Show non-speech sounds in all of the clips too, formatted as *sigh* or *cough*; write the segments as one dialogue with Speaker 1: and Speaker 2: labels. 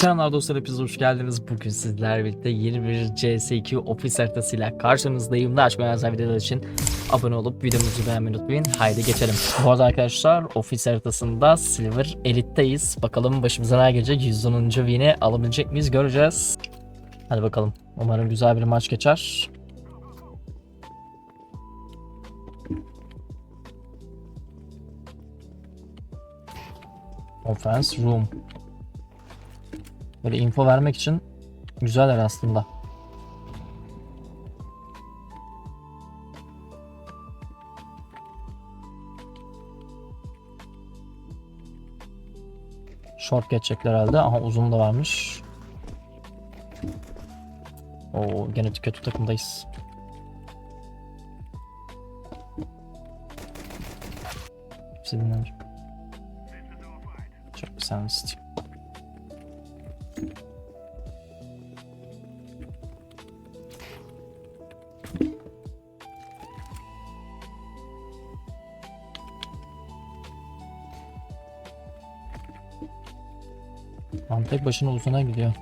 Speaker 1: Selamlar dostlar hepiniz hoş geldiniz. Bugün sizlerle birlikte yeni bir CS2 ofis haritasıyla karşınızdayım. Daha çok özel videolar için abone olup videomuzu beğenmeyi unutmayın. Haydi geçelim. Bu arada arkadaşlar ofis haritasında Silver Elite'deyiz. Bakalım başımıza ne gelecek? 110. win'i alabilecek miyiz göreceğiz. Hadi bakalım. Umarım güzel bir maç geçer. Offense Room. Böyle info vermek için güzeller aslında. Short geçecekler herhalde. Aha uzun da varmış. Oo gene kötü takımdayız. Hepsi dinlenir. Çok sensitif. Lan tek başına uzuna gidiyor.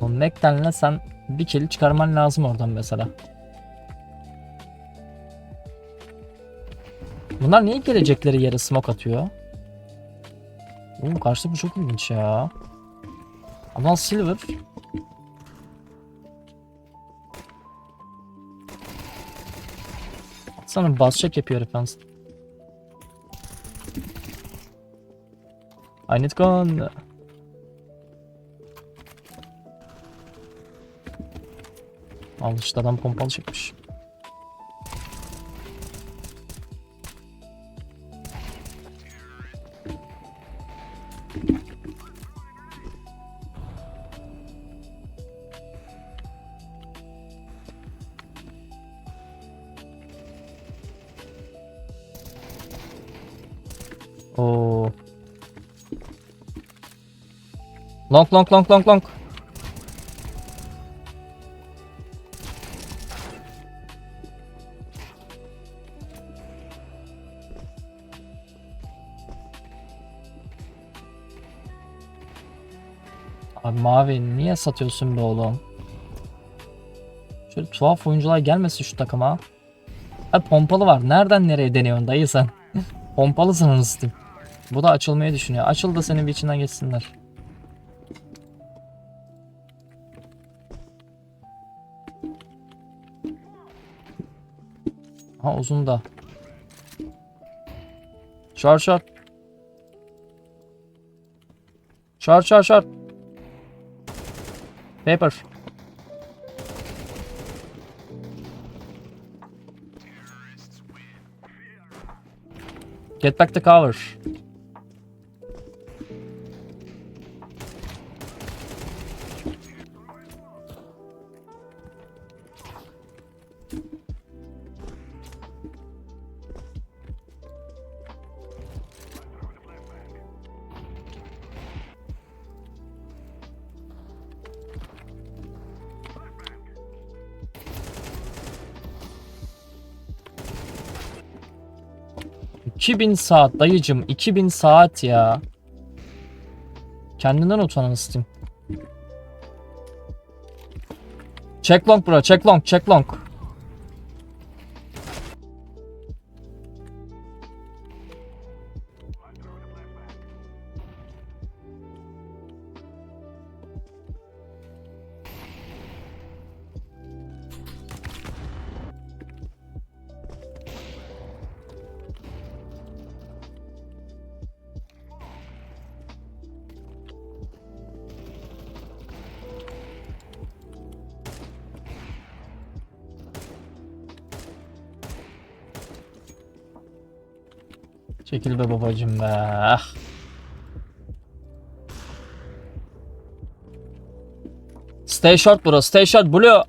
Speaker 1: O Mac'denle sen bir kill çıkarman lazım oradan mesela. Bunlar niye gelecekleri yere smoke atıyor? Oğlum karşı bu çok ilginç ya. Ama Silver Sana bas check yapıyor yalnız. I need gun. Al işte adam pompalı çekmiş. Long long long long long. Abi mavi niye satıyorsun be oğlum? Şöyle tuhaf oyuncular gelmesin şu takıma. Ha pompalı var. Nereden nereye deniyorsun dayı sen? *laughs* Pompalısın anasını. Bu da açılmayı düşünüyor. Açıl da senin bir içinden geçsinler. Ha uzun da. Short short. Short short short. Paper. Get back to cover. ...2000 saat dayıcım 2000 saat ya. Kendinden utanın Steam. Check long bro check long check long. Çekil be babacım be. Stay short bro, stay short blue.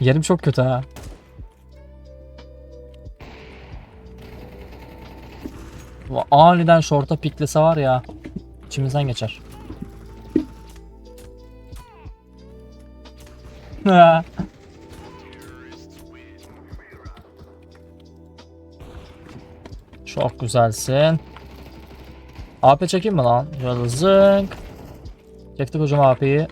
Speaker 1: Yerim çok kötü ha. aniden şorta piklese var ya içimizden geçer. *laughs* Çok güzelsin. AP çekeyim mi lan? Şöyle zınk. Çektik hocam AP'yi.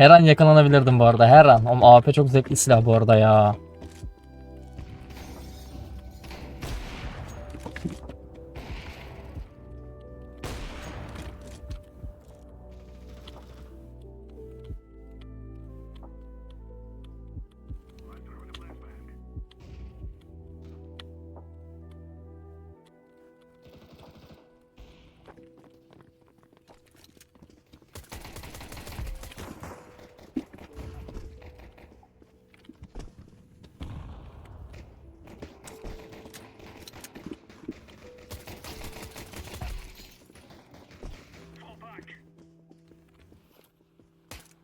Speaker 1: Her an yakalanabilirdim bu arada. Her an. Ama AP çok zevkli silah bu arada ya.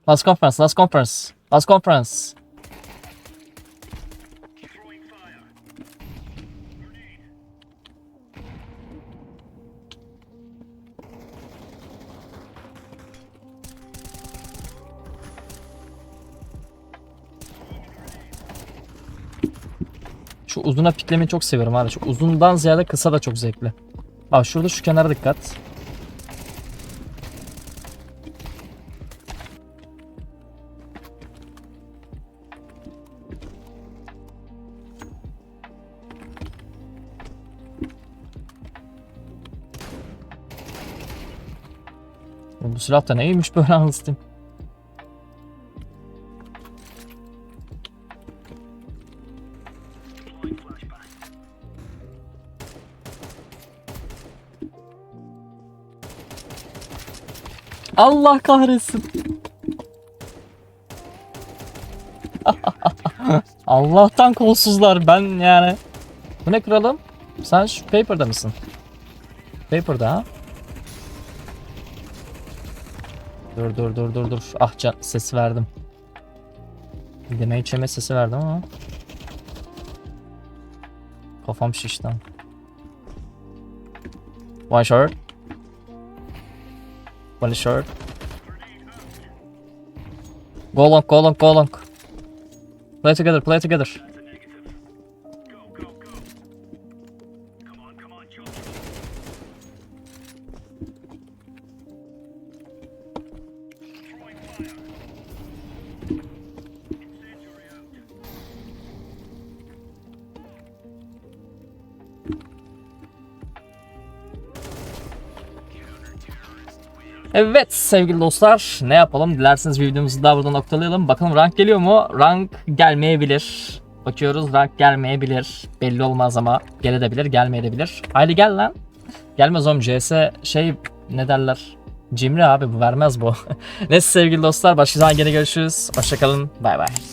Speaker 1: Last conference, last conference, last conference. Şu uzuna piklemeyi çok seviyorum abi. Şu uzundan ziyade kısa da çok zevkli. Aa şurada şu kenara dikkat. Bu silah da neymiş böyle anlatayım. Allah kahretsin. *laughs* Allah'tan kolsuzlar ben yani. Bu ne kralım? Sen şu paper'da mısın? Paper'da ha? Dur dur dur dur dur. Ah can sesi verdim. Demeyi çeme sesi verdim ama. Kafam şişti. One short. One short. Go long, go long, go long. Play together, play together. Evet sevgili dostlar ne yapalım dilerseniz videomuzu daha burada noktalayalım. Bakalım rank geliyor mu? Rank gelmeyebilir. Bakıyoruz rank gelmeyebilir. Belli olmaz ama gelebilir gelmeyebilir. Haydi gel lan. Gelmez oğlum CS şey ne derler? Cimri abi bu vermez bu. *laughs* Neyse sevgili dostlar başka zaman gene görüşürüz. Hoşçakalın bay bay.